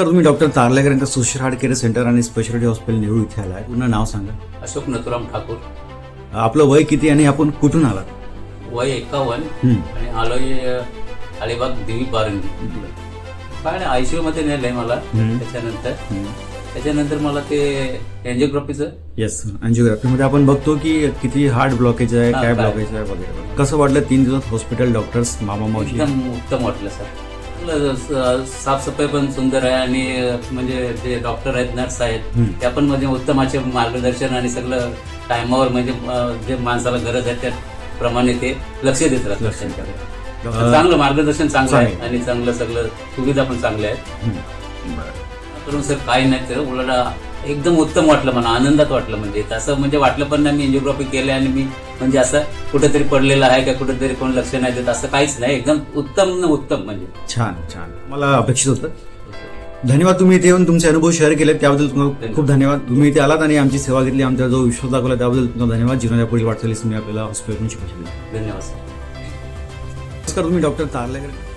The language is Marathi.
नमस्कार तुम्ही डॉक्टर तारलेकर यांच्या सोशल हार्ट केअर सेंटर आणि स्पेशालिटी हॉस्पिटल नेहरू इथे आलाय. पुन्हा नाव सांगा. अशोक नथुराम ठाकूर. आपलं वय किती आणि आपण कुठून आलात? वय एकावन्न. आणि आलोय अ, अलिबाग देवी बारंगी. काय नाही आयसीयू मध्ये नेलंय मला. हम्म. त्याच्यानंतर. त्याच्यानंतर मला ते एन्जिओग्राफीचं येस मध्ये आपण बघतो की किती हार्ट ब्लॉकेज आहे हा, काय काय. ब्लॉकेज आहे वगैरे. कसं वाटलं तीन दिवस हॉस्पिटल डॉक्टर्स मामा मावशी? एकदम उत्तम वाटलं सर. साफसफाई पण सुंदर आहे आणि म्हणजे जे डॉक्टर आहेत नर्स आहेत. त्या पण म्हणजे उत्तमाचे मार्गदर्शन आणि सगळं टायमावर म्हणजे जे माणसाला गरज आहे त्या प्रमाणे ते लक्ष देत राहतात त्यांच्याकडे अ, चांगलं मार्गदर्शन चांगलं आहे. आणि चांगलं सगळं सुविधा पण चांगल्या आहेत. करून सर काही नाही तर उलट एकदम उत्तम वाटलं मला आनंदात वाटलं म्हणजे. तसं म्हणजे वाटलं पण नाही मी एन्जिओग्राफी केलं आणि मी म्हणजे असं कुठेतरी पडलेलं आहे का कुठेतरी कोण लक्ष नाही देत असं काहीच नाही. एकदम उत्तम न उत्तम म्हणजे. छान छान. मला अपेक्षित होतं. धन्यवाद तुम्ही इथे येऊन तुमचे अनुभव शेअर केले त्याबद्दल तुम्हाला खूप धन्यवाद. तुम्ही इथे आलात आणि आमची सेवा घेतली आमचा जो विश्वास दाखवला त्याबद्दल तुम्हाला धन्यवाद. जीवनाच्या पुढील वाटचालीस तुम्ही आपल्याला हॉस्पिटलकडून शिकवू शकले. धन्यवाद नमस्कार तुम्ही डॉक्टर तारलेकर.